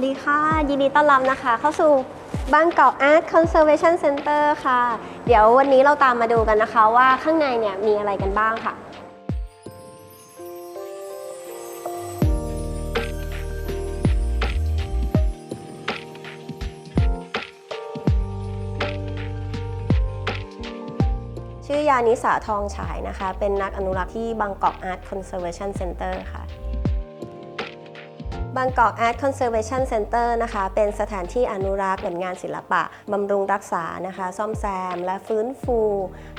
วัสดีค่ะ ยินดีต้อนรับนะคะ เข้าสู่บางกอก Art Conservation Center ค่ะ เดี๋ยววันนี้เราตามมาดูกันนะคะว่าข้างในเนี่ยมีอะไรกันบ้างค่ะชื่อยานิสาทองฉายนะคะ เป็นนักอนุรักษ์ที่บางกอก Art Conservation Center ค่ะ บางกอก Art Conservation Center นะคะ เป็นสถานที่อนุรักษ์ผลงานศิลปะ บำรุงรักษานะคะ ซ่อมแซม และฟื้นฟู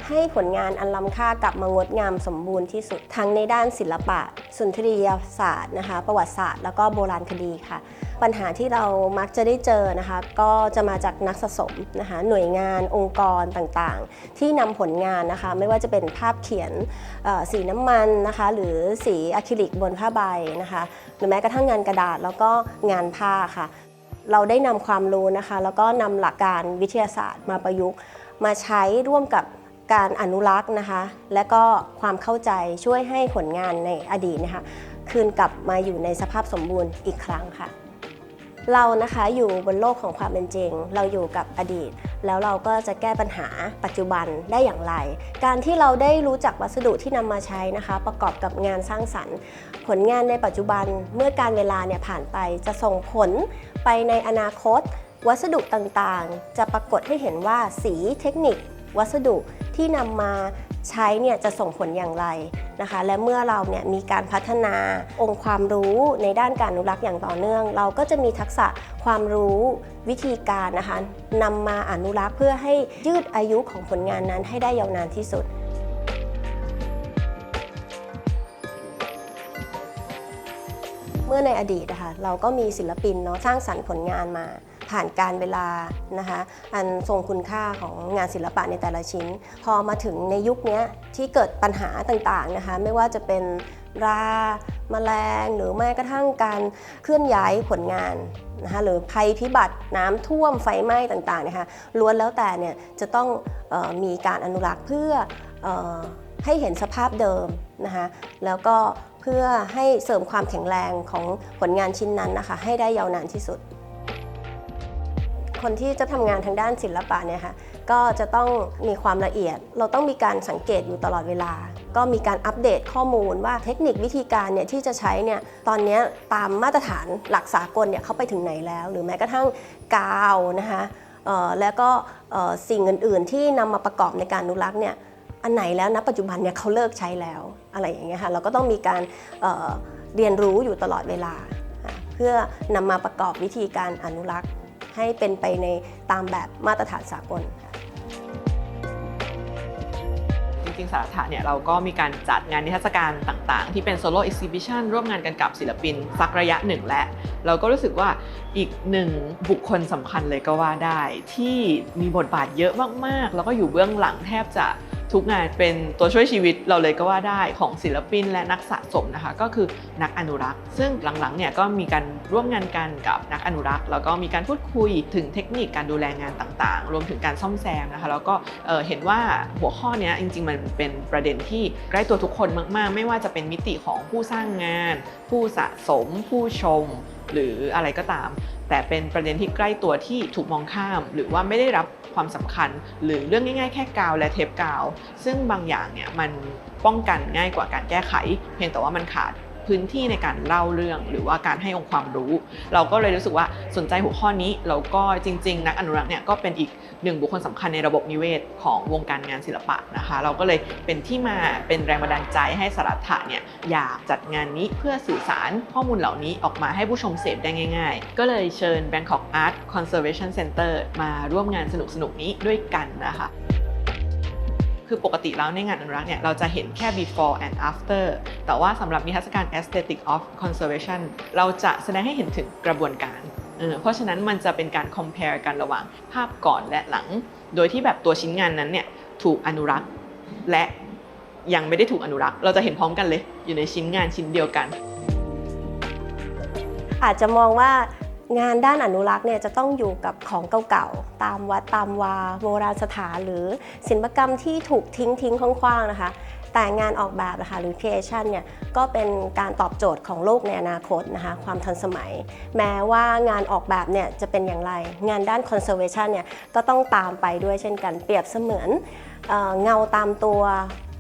ให้ผลงานอันล้ำค่ากลับมางดงามสมบูรณ์ที่สุด ทั้งในด้านศิลปะ สุนทรียศาสตร์นะคะ ประวัติศาสตร์ แล้วก็โบราณคดีค่ะ ปัญหาที่เรามักจะได้เจอนะคะ ก็จะมาจากนักสะสมนะคะ หน่วยงานองค์กรต่างๆ ที่นำผลงานนะคะ ไม่ว่าจะเป็นภาพเขียนสีน้ำมันนะคะ หรือสีอะคริลิกบนผ้าใบนะคะ หรือแม้กระทั่งงานกระดาษแล้วก็งานผ้าค่ะ เราได้นำความรู้นะคะ แล้วก็นำหลักการวิทยาศาสตร์มาประยุกต์ มาใช้ร่วมกับการอนุรักษ์นะคะ และก็ความเข้าใจช่วยให้ผลงานในอดีตนะคะ คืนกลับมาอยู่ในสภาพสมบูรณ์อีกครั้งค่ะ เรานะคะอยู่บนโลกของความเป็นจริง เราอยู่กับอดีต แล้วเราก็จะแก้ปัญหาปัจจุบันได้อย่างไร การที่เราได้รู้จักวัสดุที่นำมาใช้นะคะ ประกอบกับงานสร้างสรรค์ ผลงานในปัจจุบันเมื่อการเวลาเนี่ยผ่านไปจะส่งผลไปในอนาคต วัสดุต่างๆ จะปรากฏให้เห็นว่าสีเทคนิค วัสดุที่นำมา ใช้เนี่ยจะส่งผลอย่างไรนะคะ และเมื่อเราเนี่ยมีการพัฒนาองค์ความรู้ในด้านการอนุรักษ์อย่างต่อเนื่อง เราก็จะมีทักษะความรู้วิธีการนะคะนำมาอนุรักษ์เพื่อให้ยืดอายุของผลงานนั้นให้ได้ยาวนานที่สุดเมื่อในอดีตนะคะเราก็มีศิลปินเนาะสร้างสรรค์ผลงานมา ผ่านการเวลานะคะอันทรงคุณค่าของงานศิลปะในแต่ละชิ้น พอมาถึงในยุคนี้ที่เกิดปัญหาต่างๆนะคะไม่ว่าจะเป็นราแมลงหรือแม้กระทั่งการเคลื่อนย้ายผลงานนะคะหรือภัยพิบัติน้ำท่วมไฟไหม้ต่างๆนะคะล้วนแล้วแต่เนี่ยจะต้องออมีการอนุรักษ์เพื่อออให้เห็นสภาพเดิมนะคะแล้วก็เพื่อให้เสริมความแข็งแรงของผลงานชิ้นนั้นนะคะให้ได้ยาวนานที่สุด คนที่จะทำงานทางด้านศิลปะเนี่ยค่ะก็จะต้องมีความละเอียด เราต้องมีการสังเกตอยู่ตลอดเวลา ก็มีการอัปเดตข้อมูลว่าเทคนิควิธีการเนี่ยที่จะใช้เนี่ยตอนนี้ตามมาตรฐานหลักสากลเนี่ยเขาไปถึงไหนแล้ว หรือแม้กระทั่งกาวนะคะแล้วก็สิ่งอื่น ๆ ที่นำมาประกอบในการอนุรักษ์เนี่ยอันไหนแล้วณปัจจุบันเนี่ยเขาเลิกใช้แล้วอะไรอย่างเงี้ยค่ะเราก็ต้องมีการเเรียนรู้อยู่ตลอดเวลา เพื่อนำมาประกอบวิธีการอนุรักษ์ ให้เป็นไปในตามแบบมาตรฐานสากลค่ะจริงๆสาระเนี่ยเราก็มีการจัดงานนิทรรศการต่างๆ ที่เป็นโซโล่ e อ h i ิชันร่วมงานกันกับศิลปินสักระยะหนึ่งและ เราก็รู้สึกว่าอีกหนึ่งบุคคลสำคัญเลยก็ว่าได้ ที่มีบทบาทเยอะมากๆ แล้วก็อยู่เบื้องหลังแทบจะ ทุกงานเป็นตัวช่วยชีวิตเราเลยก็ว่าได้ของศิลปินและนักสะสมนะคะ ก็คือนักอนุรักษ์ ซึ่งหลังๆเนี่ยก็มีการร่วมงานกันกับนักอนุรักษ์ แล้วก็มีการพูดคุยถึงเทคนิคการดูแลงานต่างๆ รวมถึงการซ่อมแซมนะคะ แล้วก็เห็นว่าหัวข้อนี้จริงๆ มันเป็นประเด็นที่ใกล้ตัวทุกคนมาก ๆ ไม่ว่าจะเป็นมิติของผู้สร้างงาน ผู้สะสม ผู้ชม หรืออะไรก็ตาม แต่เป็นประเด็นที่ใกล้ตัวที่ถูกมองข้าม หรือว่าไม่ได้รับความสำคัญ หรือเรื่องง่าย ๆ แค่กาวและเทปกาว ซึ่งบางอย่างเนี่ยมันป้องกันง่ายกว่าการแก้ไข เพียงแต่ว่ามันขาด พื้นที่ในการเล่าเรื่อง หรือว่าการให้องค์ความรู้ เราก็เลยรู้สึกว่าสนใจหัวข้อนี้แล้วก็จริง ๆ นักอนุรักษ์เนี่ยก็เป็นอีกหนึ่งบุคคลสำคัญในระบบนิเวศของวงการงานศิลปะนะคะ เราก็เลยเป็นที่มาเป็นแรงบันดาลใจให้สรัทธะเนี่ยอยากจัดงานนี้เพื่อสื่อสารข้อมูลเหล่านี้ออกมาให้ผู้ชมเสพได้ง่าย ๆ ก็เลยเชิญ Bangkok Art Conservation Center มาร่วมงานสนุกๆนี้ด้วยกันนะคะ คือปกติแล้วในงานอนุรักษ์เนี่ยเราจะเห็นแค่ before and after แต่ว่าสำหรับนิทรรศการ aesthetic of conservation เราจะแสดงให้เห็นถึงกระบวนการเออเพราะฉะนั้นมันจะเป็นการ compare กันระหว่างภาพก่อนและหลัง โดยที่แบบตัวชิ้นงานนั้นเนี่ยถูกอนุรักษ์และยังไม่ได้ถูกอนุรักษ์ เราจะเห็นพร้อมกันเลย อยู่ในชิ้นงานชิ้นเดียวกัน อาจจะมองว่า งานด้านอนุรักษ์เนี่ยจะต้องอยู่กับของเก่าๆ ตามวัดตามวาโบราณสถานหรือศิลปกรรมที่ถูกทิ้งทิ้งคว้างๆนะคะ แต่งานออกแบบนะคะหรือ creation เนี่ยก็เป็นการตอบโจทย์ของโลกในอนาคตนะคะความทันสมัย แม้ว่างานออกแบบเนี่ยจะเป็นอย่างไร งานด้าน conservation เนี่ยก็ต้องตามไปด้วยเช่นกันเปรียบเสมือนเอเงาตามตัว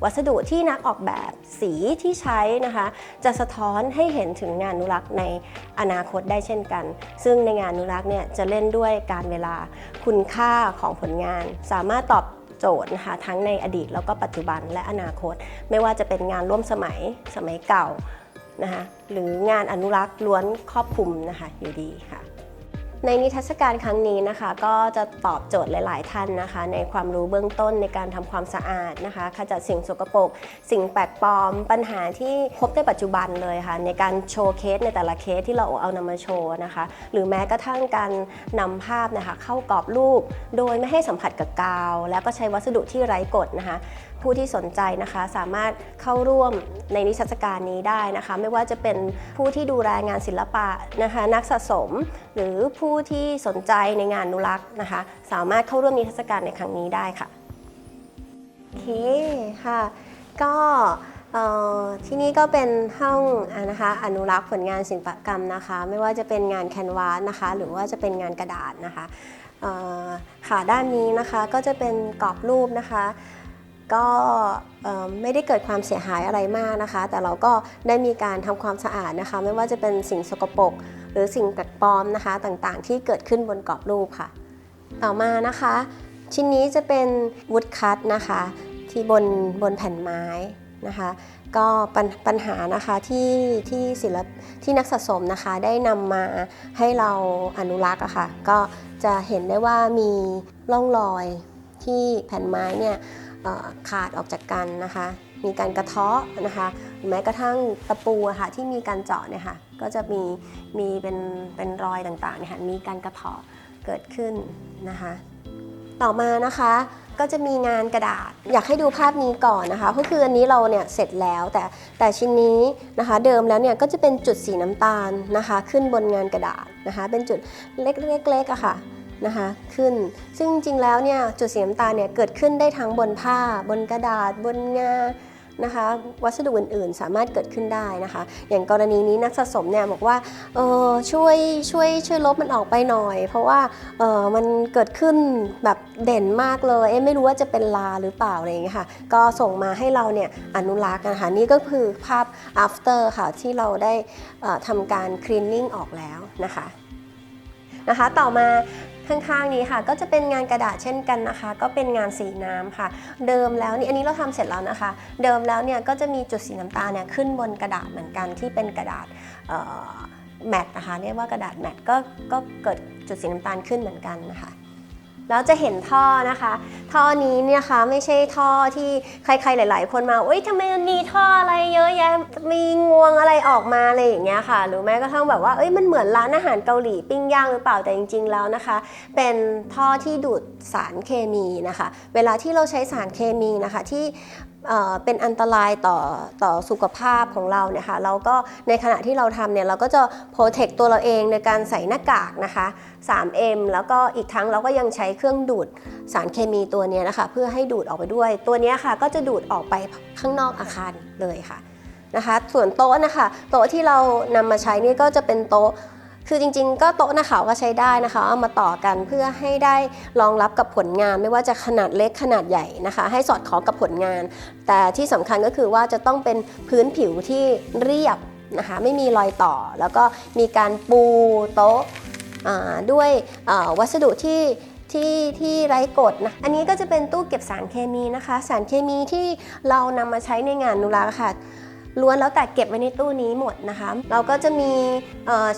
วัสดุที่นักออกแบบสีที่ใช้นะคะ จะสะท้อนให้เห็นถึงงานอนุรักษ์ในอนาคตได้เช่นกัน ซึ่งในงานอนุรักษ์เนี่ยจะเล่นด้วยการเวลาคุณค่าของผลงาน สามารถตอบโจทย์นะคะทั้งในอดีตแล้วก็ปัจจุบันและอนาคต ไม่ว่าจะเป็นงานร่วมสมัยสมัยเก่านะคะหรืองานอนุรักษ์ล้วนครอบคลุมนะคะอยู่ดีค่ะ ในนิทรรศการครั้งนี้นะคะ ก็จะตอบโจทย์หลาย ๆ ท่านนะคะ ในความรู้เบื้องต้นในการทำความสะอาดนะคะขจัดสิ่งสกปรกสิ่งแปลกปลอม ปัญหาที่พบในปัจจุบันเลยค่ะ ในการโชว์เคสในแต่ละเคสที่เราเอานำมาโชว์นะคะ หรือแม้กระทั่งการนำภาพนะคะ เข้ากรอบรูป โดยไม่ให้สัมผัสกับกาว แล้วก็ใช้วัสดุที่ไร้กฎนะคะ ผู้ที่สนใจนะคะสามารถเข้าร่วมในนิทรรศการนี้ได้นะคะ ไม่ว่าจะเป็นผู้ที่ดูแลงานศิลปะนะคะนักสะสม หรือผู้ที่สนใจในงานอนุรักษ์นะคะ สามารถเข้าร่วมนิทรรศการในครั้งนี้ได้ค่ะโอเคค่ะ ก็ที่นี่ก็เป็นห้องนะคะอนุรักษ์ผลงานศิลปกรรมนะคะ ไม่ว่าจะเป็นงานแคนวาสนะคะ หรือว่าจะเป็นงานกระดาษนะคะค่ะด้านนี้นะคะก็จะเป็นกรอบรูปนะคะ ก็ไม่ได้เกิดความเสียหายอะไรมากนะคะ แต่เราก็ได้มีการทำความสะอาดนะคะ ไม่ว่าจะเป็นสิ่งสกปรกหรือสิ่งแปลกปลอมนะคะ ต่างๆ ที่เกิดขึ้นบนกรอบรูปค่ะ ต่อมานะคะ ชิ้นนี้จะเป็นวุดคัตนะคะ ที่บนบนแผ่นไม้นะคะก็ปัญปัญหานะคะที่ที่ศิลปที่นักสะสมนะคะได้นำมาให้เราอนุรักษ์อะค่ะก็จะเห็นได้ว่ามีร่องรอยที่แผ่นไม้เนี่ย ขาดออกจากกันนะคะ มีการกระเทาะนะคะหรือแม้กระทั่งตะปูะค่ะที่มีการเจาะเนี่ยค่ะก็จะมีมีเป็นเป็นรอยต่างๆเนี่ยค่ะมีการกระเทาะเกิดขึ้นนะคะ ต่อมานะคะก็จะมีงานกระดาษอยากให้ดูภาพนี้ก่อนนะคะ ก็คืออันนี้เราเนี่ยเสร็จแล้วแต่แต่ชิ้นนี้นะคะเดิมแล้วเนี่ยก็จะเป็นจุดสีน้ำตาลนะคะ ขึ้นบนงานกระดาษนะคะ เป็นจุดเล็กๆๆอะค่ะ นะคะขึ้น ซึ่งจริงแล้วเนี่ยจุดสีน้ำตาลเนี่ยเกิดขึ้นได้ทั้งบนผ้า บนกระดาษ บนงานะคะวัสดุอื่นๆ สามารถเกิดขึ้นได้นะคะ อย่างกรณีนี้นักสะสมเนี่ยบอกว่าเออช่วยช่วยช่วยลบมันออกไปหน่อย เพราะว่าเออมันเกิดขึ้นแบบเด่นมากเลยเอ๊ะไม่รู้ว่าจะเป็นลาหรือเปล่าอะไรอย่างเงี้ยค่ะก็ส่งมาให้เราเนี่ยอนุรักษ์นะคะนี่ก็คือภาพ after ค่ะที่เราได้ออทำการ cleaning ออกแล้วนะคะนะคะต่อมา ข้างๆนี้ค่ะ ก็จะเป็นงานกระดาษเช่นกันนะคะ ก็เป็นงานสีน้ำค่ะ เดิมแล้วนี่อันนี้เราทำเสร็จแล้วนะคะ เดิมแล้วเนี่ยก็จะมีจุดสีน้ำตาลเนี่ยขึ้นบนกระดาษเหมือนกันที่เป็นกระดาษแมตต์นะคะเรียกว่ากระดาษแมตต์ก็ก็เกิดจุดสีน้ำตาลขึ้นเหมือนกันนะคะ แล้วจะเห็นท่อนะคะ ท่อนี้เนี่ยค่ะไม่ใช่ท่อที่ใครๆหลาย ๆ คนมาอุ้ยทำไมมันมีท่ออะไรเยอะแยะมีงวงอะไรออกมาอะไรอย่างเงี้ยค่ะ หรือแม้กระทั่งแบบว่าเอ้ยมันเหมือนร้านอาหารเกาหลีปิ้งย่างหรือเปล่าแต่จริง ๆ แล้วนะคะ เป็นท่อที่ดูดสารเคมีนะคะ เวลาที่เราใช้สารเคมีนะคะที่ เป็นอันตรายต่อต่อสุขภาพของเราเนี่ยค่ะเราก็ในขณะที่เราทำเนี่ยเราก็จะโปรเทคตัวเราเองในการใส่หน้ากากนะคะ 3M แล้วก็อีกทั้งเราก็ยังใช้เครื่องดูดสารเคมีตัวนี้นะคะ เพื่อให้ดูดออกไปด้วย ตัวนี้ค่ะก็จะดูดออกไปข้างนอกอาคารเลยค่ะนะคะ ส่วนโต๊ะนะคะ โต๊ะที่เรานำมาใช้นี่ก็จะเป็นโต๊ะ คือจริงๆ ก็โต๊ะนะคะก็ใช้ได้นะคะเอามาต่อกันเพื่อให้ได้รองรับกับผลงานไม่ว่าจะขนาดเล็กขนาดใหญ่นะคะ ให้สอดคล้องกับผลงาน แต่ที่สำคัญก็คือว่าจะต้องเป็นพื้นผิวที่เรียบนะคะไม่มีรอยต่อ แล้วก็มีการปูโต๊ะด้วยวัสดุที่ที่ที่ไร้กฎนะ อันนี้ก็จะเป็นตู้เก็บสารเคมีนะคะ สารเคมีที่เรานำมาใช้ในงานนุรักษ์ค่ะ ล้วนแล้วแต่เก็บไว้ในตู้นี้หมดนะคะ เราก็จะมี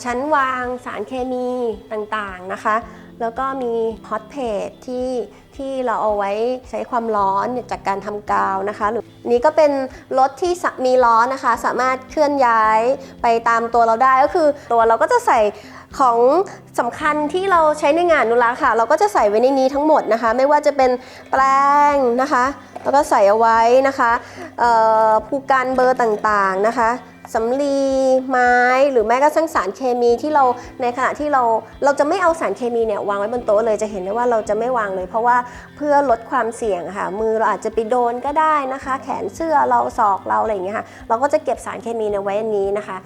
ชั้นวางสารเคมีต่างๆนะคะ แล้วก็มีฮอตเพจที่ที่เราเอาไว้ใช้ความร้อนจากการทำกาวนะคะหรือนี้ก็เป็นรถที่มีล้อนะคะ สามารถเคลื่อนย้ายไปตามตัวเราได้ก็คือตัวเราก็จะใส่ ของสำคัญที่เราใช้ในงานนุรักษ์ค่ะ เราก็จะใส่ไว้ในนี้ทั้งหมดนะคะ ไม่ว่าจะเป็นแปรงนะคะ แล้วก็ใส่เอาไว้นะคะเอ่อผู้กันเบอร์ต่างๆนะคะสำลีไม้หรือแม้กระทั่งสารเคมีที่เราในขณะที่เราเราจะไม่เอาสารเคมีเนี่ยวางไว้บนโต๊ะเลยจะเห็นได้ว่าเราจะไม่วางเลย เพราะว่าเพื่อลดความเสี่ยงค่ะ มือเราอาจจะไปโดนก็ได้นะคะ แขนเสื้อเราศอกเราอะไรอย่างเงี้ยค่ะเราก็จะเก็บสารเคมีเนี่ยไว้อันนี้นะคะ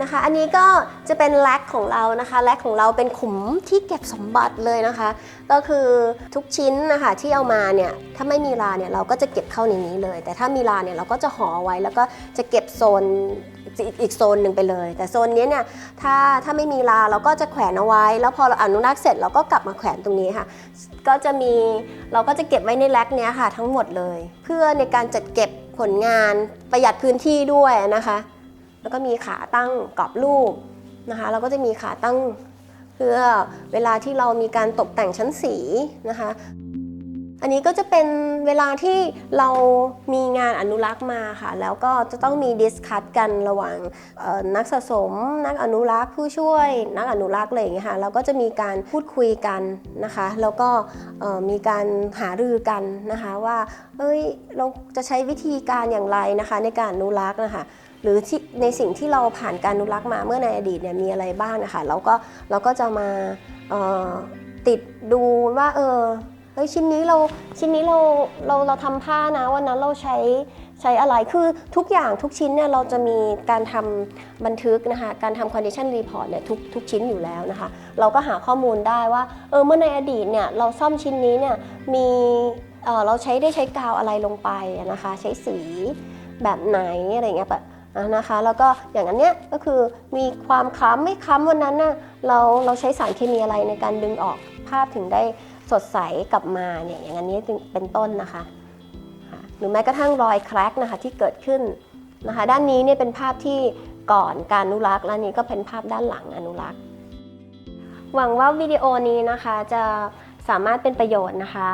นะคะ อันนี้ก็จะเป็นแลกของเรานะคะ แลกของเราเป็นขุมที่เก็บสมบัติเลยนะคะ ก็คือทุกชิ้นนะคะที่เอามาเนี่ย ถ้าไม่มีลาเนี่ยเราก็จะเก็บเข้าในนี้เลย แต่ถ้ามีลาเนี่ยเราก็จะห่อไว้แล้วก็จะเก็บโซนอีกโซนหนึ่งไปเลย แต่โซนนี้เนี่ย ถ้าถ้าไม่มีลาเราก็จะแขวนเอาไว้ แล้วพอเราอนุรักษ์เสร็จเราก็กลับมาแขวนตรงนี้ค่ะ ก็จะมีเราก็จะเก็บไว้ในแลกเนี้ยค่ะทั้งหมดเลย เพื่อในการจัดเก็บผลงานประหยัดพื้นที่ด้วยนะคะ แล้วก็มีขาตั้งกรอบรูปนะคะแล้วก็จะมีขาตั้งเพื่อเวลาที่เรามีการตกแต่งชั้นสีนะคะ อันนี้ก็จะเป็นเวลาที่เรามีงานอนุรักษ์มาค่ะ แล้วก็จะต้องมีดิสคัตกันระหว่างนักสะสม นักอนุรักษ์ผู้ช่วย นักอนุรักษ์อะไรอย่างเงี้ยค่ะแล้วก็จะมีการพูดคุยกันนะคะ แล้วก็มีการหารือกันนะคะว่าเอ้ยเราจะใช้วิธีการอย่างไรนะคะในการอนุรักษ์นะคะ หรือที่ในสิ่งที่เราผ่านการอนุรักษ์มาเมื่อในอดีตเนี่ยมีอะไรบ้างนะคะเราก็เราก็จะมาติดดูว่าเออเฮ้ยชิ้นนี้เราชิ้นนี้เราเราเราทำผ้านะวันนั้นเราใช้ใช้อะไรคือทุกอย่างทุกชิ้นเนี่ยเราจะมีการทำบันทึกนะคะการทำ condition report เนี่ยทุกทุกชิ้นอยู่แล้วนะคะ เราก็หาข้อมูลได้ว่าเออเมื่อในอดีตเนี่ยเราซ่อมชิ้นนี้เนี่ยมีเออเราใช้ได้ใช้กาวอะไรลงไปนะคะ ใช้สีแบบไหนอะไรเงี้ยแบบอะ นะคะแล้วก็อย่างอันเนี้ยก็คือมีความค้ำไม่ค้ำวันนั้นน่ะเราเราใช้สารเคมีอะไรในการดึงออกภาพถึงได้สดใสกลับมาเนี่ยอย่างอันนี้เป็นต้นนะคะค่ะหรือแม้กระทั่งรอยแครกนะคะที่เกิดขึ้นนะคะด้านนี้เนี่ยเป็นภาพที่ก่อนการอนุรักษ์และนี้ก็เป็นภาพด้านหลังอนุรักษ์ หวังว่าวิดีโอนี้นะคะจะสามารถเป็นประโยชน์นะคะ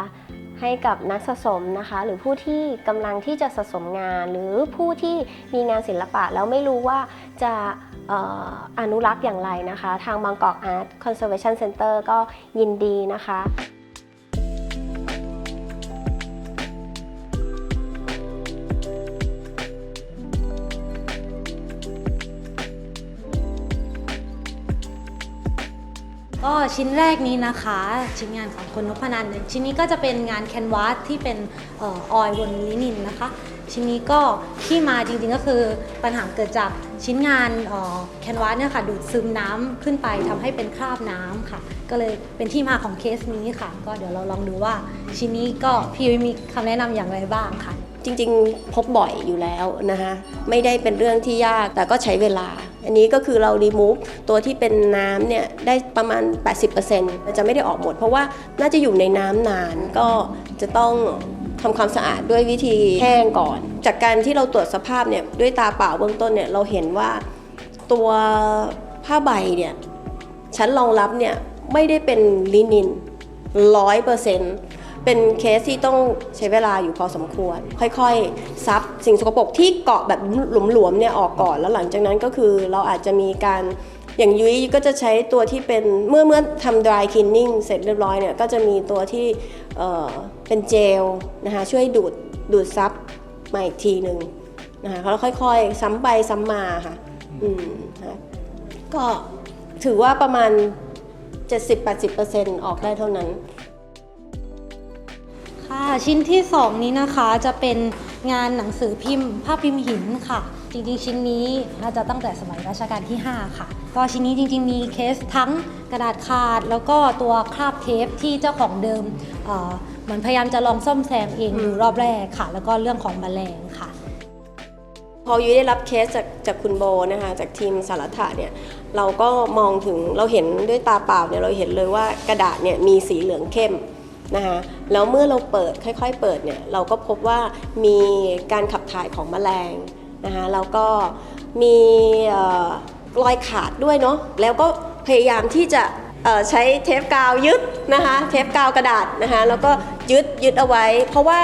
ให้กับนักสะสมนะคะ หรือผู้ที่กำลังที่จะสะสมงาน หรือผู้ที่มีงานศิลปะแล้วไม่รู้ว่าจะอออนุรักษ์อย่างไรนะคะ ทางบางกอกอาร์ตคอนเซอร์เวชันเซ็นเตอร์ก็ยินดีนะคะ ชิ้นแรกนี้นะคะ ชิ้นงานของคุณนพนันเนี่ยชิ้นนี้ก็จะเป็นงานแคนวาสที่เป็นออยบนลินินนะคะ ชิ้นนี้ก็ที่มาจริงๆก็คือปัญหาเกิดจากชิ้นงานแคนวาสเนี่ยค่ะดูดซึมน้ำขึ้นไปทำให้เป็นคราบน้ำค่ะ ก็เลยเป็นที่มาของเคสนี้ค่ะ ก็เดี๋ยวเราลองดูว่า ชิ้นนี้ก็พี่ยุ้ยมีคำแนะนำอย่างไรบ้างค่ะจริงๆ พบบ่อยอยู่แล้วนะคะไม่ได้เป็นเรื่องที่ยากแต่ก็ใช้เวลา อันนี้ก็คือเรา remove ตัวที่เป็นน้ำเนี่ยได้ประมาณ 80%มันจะไม่ได้ออกหมด เพราะว่าน่าจะอยู่ในน้ำนานก็จะต้องทำความสะอาดด้วยวิธีแห้งก่อน จากการที่เราตรวจสภาพเนี่ยด้วยตาเปล่าเบื้องต้นเนี่ยเราเห็นว่าตัวผ้าใบเนี่ยชั้นรองรับเนี่ยไม่ได้เป็นลินินร้อยเปอร์เซ็นต์ เป็นเคสที่ต้องใช้เวลาอยู่พอสมควร ค่อยๆ ซับสิ่งสกปรกที่เกาะแบบหลวมๆเนี่ยออกก่อนแล้วหลังจากนั้นก็คือเราอาจจะมีการอย่างยุ้ยก็จะใช้ตัวที่เป็นเมื่อเมื่อทำ dry cleaning เสร็จเรียบร้อยเนี่ยก็จะมีตัวที่เอ่อเป็นเจลนะคะช่วยดูดดูดซับมาอีกทีหนึ่งนะคะแล้วค่อยๆ ซ้ำไปซ้ำมาค่ะอืมนะคะก็ถือว่าประมาณ 70-80%ออกได้เท่านั้น ค่ะชิ้นที่ 2 นี้นะคะจะเป็นงานหนังสือพิมพ์ภาพพิมพ์หินค่ะ จริงๆ ชิ้นนี้น่าจะตั้งแต่สมัยรัชกาลที่ 5 ค่ะ ก็ชิ้นนี้จริงๆ มีเคสทั้งกระดาษขาด แล้วก็ตัวคราบเทปที่เจ้าของเดิมเอ่อเหมือนพยายามจะลองซ่อมแซมเองอยู่รอบแรกค่ะ แล้วก็เรื่องของแมลงค่ะ พอยุ้ยได้รับเคสจากจากคุณโบนะคะจากทีมสารถะเนี่ยเราก็มองถึงเราเห็นด้วยตาเปล่าเนี่ยเราเห็นเลยว่ากระดาษเนี่ยมีสีเหลืองเข้ม นะคะแล้วเมื่อเราเปิดค่อยๆ เปิดเนี่ยเราก็พบว่ามีการขับถ่ายของแมลงนะคะแล้วก็มีรอยขาดด้วยเนาะแล้วก็พยายามที่จะใช้เทปกาวยึดนะคะเทปกาวกระดาษนะคะแล้วก็ยึดยึดเอาไว้ เพราะว่า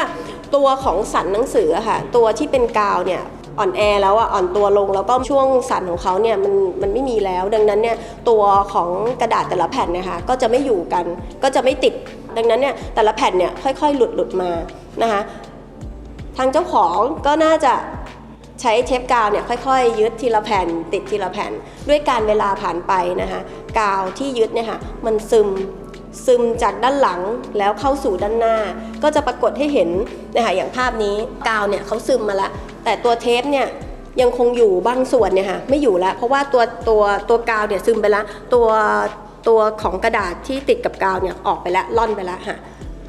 ตัวของสันหนังสือค่ะตัวที่เป็นกาวเนี่ยอ่อนแอแล้วอะอ่อนตัวลงแล้วก็ช่วงสันของเขาเนี่ยมันมันไม่มีแล้ว ดังนั้นเนี่ยตัวของกระดาษแต่ละแผ่นนะคะก็จะไม่อยู่กัน ก็จะไม่ติด ดังนั้นเนี่ยแต่ละแผ่นเนี่ยค่อยๆ หลุดหลุดมานะคะทางเจ้าของก็น่าจะใช้เทปกาวเนี่ยค่อยๆ ยึดทีละแผ่น ติดทีละแผ่น ด้วยการเวลาผ่านไปนะคะกาวที่ยึดเนี่ยค่ะมันซึมซึมจากด้านหลังแล้วเข้าสู่ด้านหน้า ก็จะปรากฏให้เห็นนะคะอย่างภาพนี้กาวเนี่ยเขาซึมมาแล้วแต่ตัวเทปเนี่ยยังคงอยู่บางส่วนเนี่ยค่ะไม่อยู่แล้วเพราะว่าตัวตัวตัวกาวเนี่ยซึมไปแล้วตัว ตัวของกระดาษที่ติดกับกาวเนี่ยออกไปแล้วล่อนไปแล้วค่ะ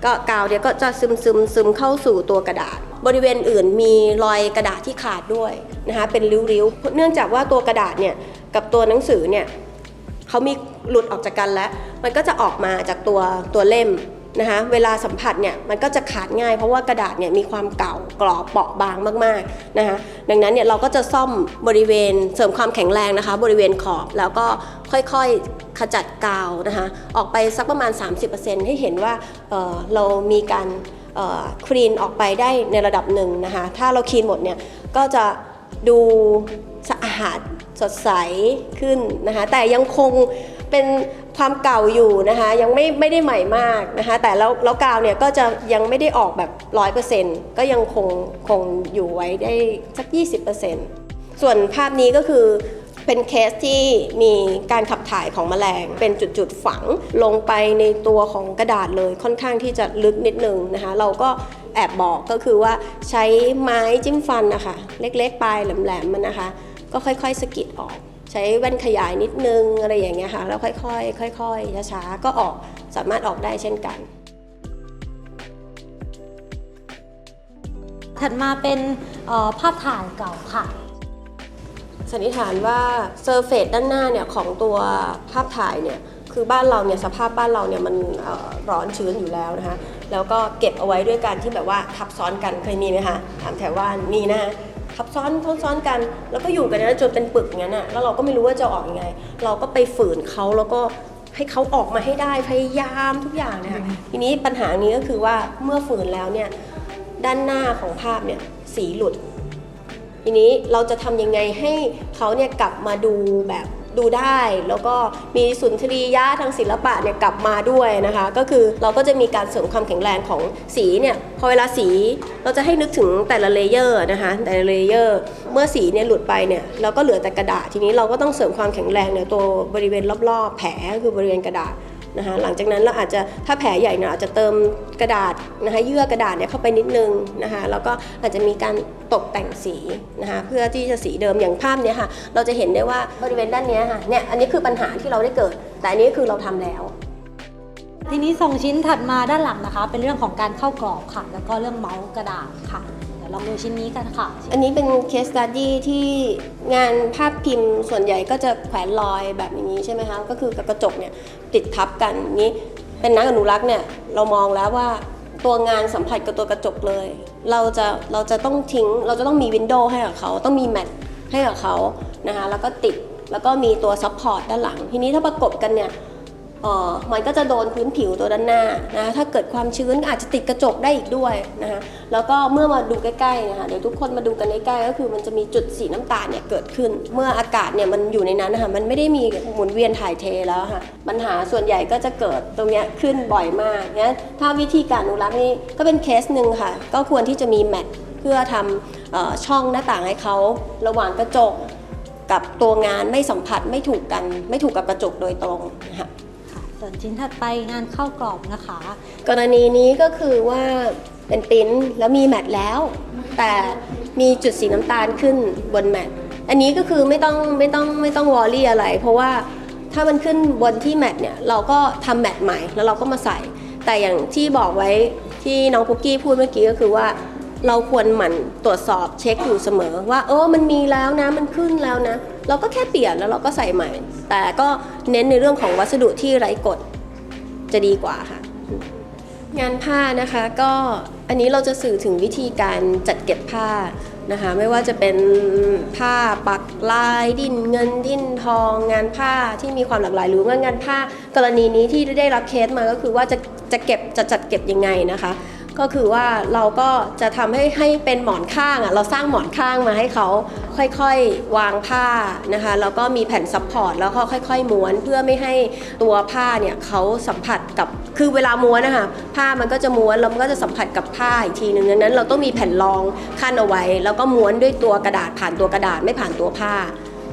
ก็กาวเนี่ยก็จะซึมซึมซึมเข้าสู่ตัวกระดาษ บริเวณอื่นมีรอยกระดาษที่ขาดด้วยนะคะเป็นริ้วๆ เนื่องจากว่าตัวกระดาษเนี่ยกับตัวหนังสือเนี่ยเขามีหลุดออกจากกันแล้ว มันก็จะออกมาจากตัวตัวเล่ม นะคะเวลาสัมผัสเนี่ยมันก็จะขาดง่ายเพราะว่ากระดาษเนี่ยมีความเก่ากรอบเปราะบางมากๆนะคะดังนั้นเนี่ยเราก็จะซ่อมบริเวณเสริมความแข็งแรงนะคะ บริเวณขอบแล้วก็ค่อยๆขจัดกาวนะคะออกไปสักประมาณ 30%ให้เห็นว่าเออเรามีการคลีนออกไปได้ในระดับหนึ่งนะคะถ้าเราคลีนหมดเนี่ยก็จะดูสะอาดสดใสขึ้นนะคะแต่ยังคงเป็น ความเก่าอยู่นะคะยังไม่ไม่ได้ใหม่มากนะคะแต่แล้วแล้วกาวเนี่ยก็จะยังไม่ได้ออกแบบ 100%ก็ยังคงคงอยู่ไว้ได้สัก 20%ส่วนภาพนี้ก็คือเป็นเคสที่มีการขับถ่ายของแมลง เป็นจุดๆฝังลงไปในตัวของกระดาษเลยค่อนข้างที่จะลึกนิดนึงนะคะ เราก็แอบบอกก็คือว่าใช้ไม้จิ้มฟันนะคะ เล็กๆปลายแหลมๆมันนะคะ ก็ค่อยๆสกิดออก ใช้แว่นขยายนิดนึงอะไรอย่างเงี้ยค่ะแล้วค่อยๆค่อยๆช้าๆก็ออกสามารถออกได้เช่นกัน ถัดมาเป็นเอ่อภาพถ่ายเก่าค่ะสันนิษฐานว่าเซอร์เฟซด้านหน้าเนี่ยของตัวภาพถ่ายเนี่ยคือบ้านเราเนี่ยสภาพบ้านเราเนี่ยมันเอ่อร้อนชื้นอยู่แล้วนะคะแล้วก็เก็บเอาไว้ด้วยการที่แบบว่าทับซ้อนกันเคยมีไหมคะถามแถวว่านมีนะคะ ทับซ้อนซ้อนซ้อนกัน แล้วก็อยู่กันนั้นจนเป็นปึกอย่างนั้นอะแล้วเราก็ไม่รู้ว่าจะออกยังไง เราก็ไปฝืนเขาแล้วก็ให้เขาออกมาให้ได้พยายามทุกอย่างเนะคะทีนี้ปัญหานี้ก็คือว่าเมื่อฝืนแล้วเนี่ยด้านหน้าของภาพเนี่ยสีหลุด ทีนี้เราจะทำยังไงให้เขาเนี่ยกลับมาดูแบบ ดูได้ แล้วก็มีสุนทรียะทางศิลปะเนี่ยกลับมาด้วยนะคะ ก็คือเราก็จะมีการเสริมความแข็งแรงของสีเนี่ยพอเวลาสีเราจะให้นึกถึงแต่ละเลเยอร์นะคะแต่ละเลเยอร์เมื่อสีเนี่ยหลุดไปเนี่ยเราก็เหลือแต่กระดาษทีนี้เราก็ต้องเสริมความแข็งแรงเนี่ยตัวบริเวณรอบๆ แผลคือบริเวณกระดาษ นะคะหลังจากนั้นเราอาจจะถ้าแผลใหญ่เนี่ยอาจจะเติมกระดาษนะคะเยื่อกระดาษเนี่ยเข้าไปนิดนึงนะคะแล้วก็อาจจะมีการตกแต่งสีนะคะเพื่อที่จะสีเดิมอย่างภาพเนี้ยค่ะเราจะเห็นได้ว่าบริเวณด้านเนี้ยค่ะเนี่ยอันนี้คือปัญหาที่เราได้เกิด แต่อันนี้คือเราทำแล้วทีนี้ส่งชิ้นถัดมาด้านหลังนะคะ เป็นเรื่องของการเข้ากรอบค่ะ แล้วก็เรื่องเมาส์กระดาษค่ะ ลองดูชิ้นนี้กันค่ะ อันนี้เป็นเคส e ั u ดี้ที่งานภาพพิมพ์ส่วนใหญ่ก็จะแขวนรอยแบบนี้ใช่ไหมคะ ก็คือกับกระจกเนี่ยติดทับกันอย่างนี้ เป็นนักอนุรักษ์เนี่ยเรามองแล้วว่าตัวงานสัมผัสกับตัวกระจกเลย เราจะเราจะต้องทิ้ง เราจะต้องมีวินโดว์ให้กับเขาต้องมีแมทให้กับเขานะคะแล้วก็ติดแล้วก็มีตัวซับพอร์ตด้านหลัง ทีนี้ถ้าประกบกันเนี่ย มันก็จะโดนพื้นผิวตัวด้านหน้านะถ้าเกิดความชื้นอาจจะติดกระจกได้อีกด้วยนะคะแล้วก็เมื่อมาดูใกล้ๆนะคะเดี๋ยวทุกคนมาดูกันใกล้ๆก็คือมันจะมีจุดสีน้ำตาลเนี่ยเกิดขึ้น เมื่ออากาศเนี่ยมันอยู่ในนั้นนะคะมันไม่ได้มีหมุนเวียนถ่ายเทแล้วค่ะปัญหาส่วนใหญ่ก็จะเกิดตรงเนี้ยขึ้นบ่อยมากเนี่ยถ้าวิธีการอนุรักษ์นี่ก็เป็นเคสหนึ่งค่ะ ก็ควรที่จะมีแมทเพื่อทำออช่องหน้าต่างให้เขาระหว่างกระจกกับตัวงานไม่สัมผัสไม่ถูกกัน ไม่ถูกกับกระจกโดยตรงค่ะ ส่วนชิ้นถัดไปงานเข้ากรอบนะคะ กรณีนี้ก็คือว่าเป็นปริ้นแล้วมีแมทแล้ว แต่มีจุดสีน้ำตาลขึ้นบนแมทอันนี้ก็คือไม่ต้องไม่ต้องไม่ต้องวอรี่อะไร เพราะว่าถ้ามันขึ้นบนที่แมทเนี่ยเราก็ทำแมทใหม่แล้วเราก็มาใส่ แต่อย่างที่บอกไว้ที่น้องคุกกี้พูดเมื่อกี้ก็คือว่าเราควรหมั่นตรวจสอบเช็คอยู่เสมอ ว่าเออมันมีแล้วนะมันขึ้นแล้วนะ เราก็แค่เปลี่ยนแล้วเราก็ใส่ใหม่ แต่ก็เน้นในเรื่องของวัสดุที่ไร้กฎจะดีกว่าค่ะ งานผ้านะคะก็อันนี้เราจะสื่อถึงวิธีการจัดเก็บผ้านะคะ ไม่ว่าจะเป็นผ้าปักลายดินเงินดินทอง งานผ้าที่มีความหลากหลาย หรือว่างานผ้ากรณีนี้ที่ได้รับเคสมาก็คือว่าจะจะเก็บจะจัดเก็บยังไงนะคะ ก็คือว่าเราก็จะทำให้ให้เป็นหมอนข้างอะเราสร้างหมอนข้างมาให้เขาค่อยๆวางผ้านะคะแล้วก็มีแผ่นซัพพอร์ตแล้วก็ค่อย ๆ ม้วนเพื่อไม่ให้ตัวผ้าเนี่ยเขาสัมผัสกับคือเวลาม้วนนะคะผ้ามันก็จะม้วนแล้วมันก็จะสัมผัสกับผ้าอีกทีหนึ่งดังนั้นเราต้องมีแผ่นรองขั้นเอาไว้ แล้วก็ม้วนด้วยตัวกระดาษผ่านตัวกระดาษไม่ผ่านตัวผ้า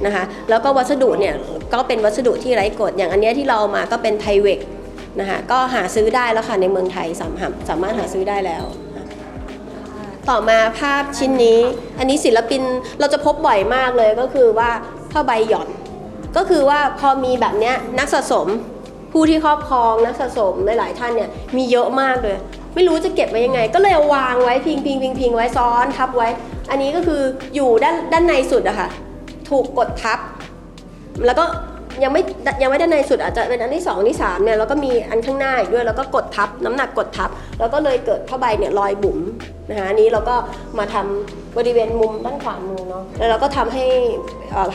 นะคะแล้วก็วัสดุเนี่ยก็เป็นวัสดุที่ไร้กรดอย่างอันเนี้ยที่เราเอามาก็เป็นไทเวก นะคะก็หาซื้อได้แล้วค่ะในเมืองไทยสามารถสามารถหาซื้อได้แล้ว ต่อมาภาพชิ้นนี้ อันนี้ศิลปินเราจะพบบ่อยมากเลยก็คือว่าผ้าใบหย่อน ก็คือว่าพอมีแบบเนี้ยนักสะสมผู้ที่ครอบครองนักสะสมหลายๆท่านเนี่ยมีเยอะมากเลย ไม่รู้จะเก็บไว้ยังไง ก็เลยวางไว้พิงพิงพิงพิงไว้ซ้อนทับไว้ อันนี้ก็คืออยู่ด้านด้านในสุดอะค่ะถูกกดทับ แล้วก็ ยังไม่ยังไม่ได้ในสุดอาจจะเป็นอันที่2อันที่3เนี่ยแล้วก็มีอันข้างหน้าอีกด้วยแล้วก็กดทับน้ำหนักกดทับ แล้วก็เลยเกิดผ้าใบเนี่ยลอยบุ๋มนะคะอันนี้เราก็มาทำบริเวณมุมด้านขวามือเนาะแล้วเราก็ทำให้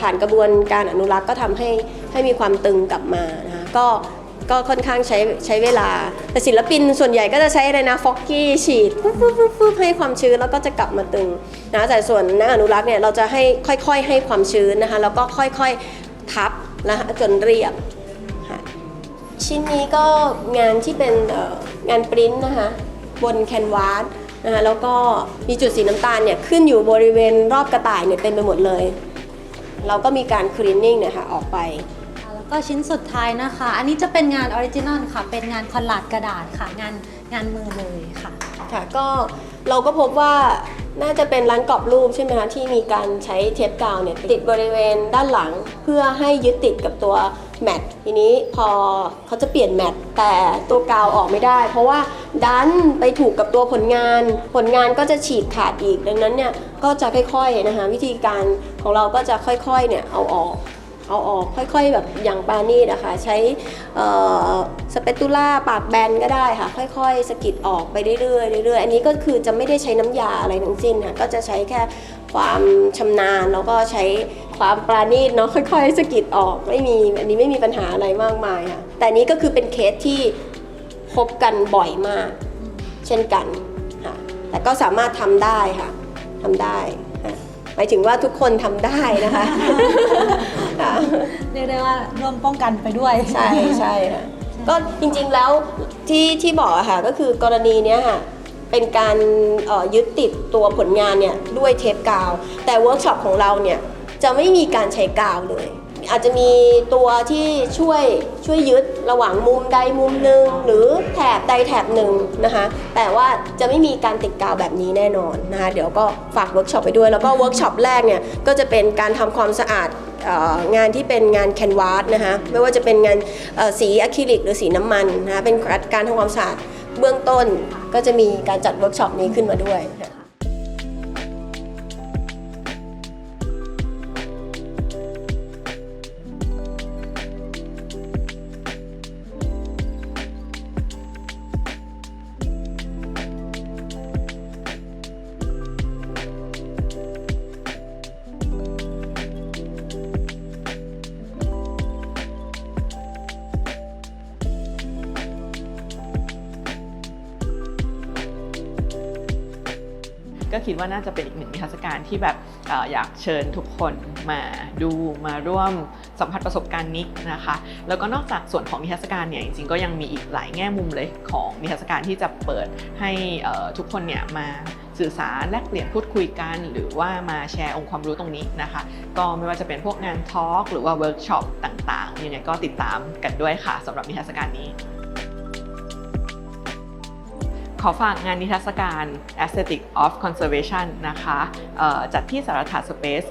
ผ่านกระบวนการอนุรักษ์ก็ทำให้ให้มีความตึงกลับมานะคะก็ก็ค่อนข้างใช้ใช้เวลา แต่ศิลปินส่วนใหญ่ก็จะใช้อะไรนะฟอกกี้ฉีดปุ๊บปุ๊บปุ๊บปุ๊บให้ความชื้นแล้วก็จะกลับมาตึงนะแต่ส่วนนักอนุรักษ์เนี่ยเราจะให้ค่อยๆ ให้ความชื้นนะคะแล้วก็ค่อยๆทับ นะคะจนเรียบค่ะชิ้นนี้ก็งานที่เป็นเอ่องานปริ้นท์นะคะบนแคนวาสนะคะแล้วก็มีจุดสีน้ำตาลเนี่ยขึ้นอยู่บริเวณรอบกระต่ายเนี่ยเต็มไปหมดเลย เราก็มีการคลีนนิ่งเนี่ยค่ะออกไปแล้วก็ชิ้นสุดท้ายนะคะ อันนี้จะเป็นงานออริจินอลค่ะ เป็นงานคอลลาดกระดาษค่ะ งานงานมือเลยค่ะ ค่ะ ก็เราก็พบว่า น่าจะเป็นร้านกรอบรูปใช่ไหมคะที่มีการใช้เทปกาวเนี่ยติดบริเวณด้านหลัง เพื่อให้ยึดติดกับตัวแมททีนี้พอเขาจะเปลี่ยนแมทแต่ตัวกาวออกไม่ได้ เพราะว่าดันไปถูกกับตัวผลงาน ผลงานก็จะฉีกขาดอีกดังนั้นเนี่ยก็จะค่อยๆนะคะวิธีการของเราก็จะค่อยๆเนี่ยเอาออก เอาออก ค่อยๆ แบบอย่างปานี่นะคะใช้สเปตูล่าปากแบนก็ได้ค่ะ ค่อยๆสกิดออกไปเรื่อยๆเรื่อยๆอันนี้ก็คือจะไม่ได้ใช้น้ำยาอะไรทั้งสิ้นค่ะก็จะใช้แค่ความชำนาญแล้วก็ใช้ความปราณีตเนาะค่อยๆสกิดออกไม่มีอันนี้ไม่มีปัญหาอะไรมากมายค่ะแต่นี้ก็คือเป็นเคสที่พบกันบ่อยมาก เช่นกันค่ะแต่ก็สามารถทำได้ค่ะทำได้ หมายถึงว่าทุกคนทำได้นะคะค่ะเรียกได้ว่าร่วมป้องกันไปด้วย ใช่ใช่ค่ะก็จริงๆแล้วที่ที่บอกอะค่ะก็คือกรณีเนี้ยค่ะเป็นการเอ่อยึดติดตัวผลงานเนี่ยด้วยเทปกาว แต่เวิร์กช็อปของเราเนี่ยจะไม่มีการใช้กาวเลย อาจจะมีตัวที่ช่วยช่วยยึดระหว่างมุมใดมุมหนึ่งหรือแถบใดแถบหนึ่งนะคะ แต่ว่าจะไม่มีการติดกาวแบบนี้แน่นอนนะคะเดี๋ยวก็ฝากเวิร์กช็อปไปด้วย แล้วก็เวิร์กช็อปแรกเนี่ยก็จะเป็นการทำความสะอาดงานที่เป็นงานแคนวาสนะคะไม่ว่าจะเป็นงานสีอะคริลิกหรือสีน้ำมันนะคะเป็นการทำความสะอาดเบื้องต้นก็จะมีการจัดเวิร์กช็อปนี้ขึ้นมาด้วย คิดว่าน่าจะเป็นอีกหนึ่งนิทรรศการที่แบบออยากเชิญทุกคนมาดูมาร่วมสัมผัสประสบการณ์นี้นะคะ แล้วก็นอกจากส่วนของนิทรรศการเนี่ยจริงๆก็ยังมีอีกหลายแง่มุมเลยของนิทรรศการที่จะเปิดให้ทุกคนเนี่ยมาสื่อสารแลกเปลี่ยนพูดคุยกัน หรือว่ามาแชร์องค์ความรู้ตรงนี้นะคะ ก็ไม่ว่าจะเป็นพวกงานทอล์กหรือว่าเวิร์กช็อปต่างๆยังไงก็ติดตามกันด้วยค่ะสำหรับนิทรรศการนี้ ขอฝากงานนิทรรศการ Aesthetic of Conservation นะคะจัดที่สารถาสเปซ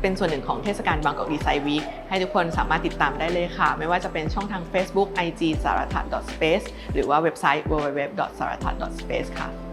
เป็นส่วนหนึ่งของเทศกาลบางกอกดีไซน์วีคให้ทุกคนสามารถติดตามได้เลยค่ะ ไม่ว่าจะเป็นช่องทาง Facebook IG สารถา .space หรือว่าเว็บไซต์ www สารถา .space ค่ะ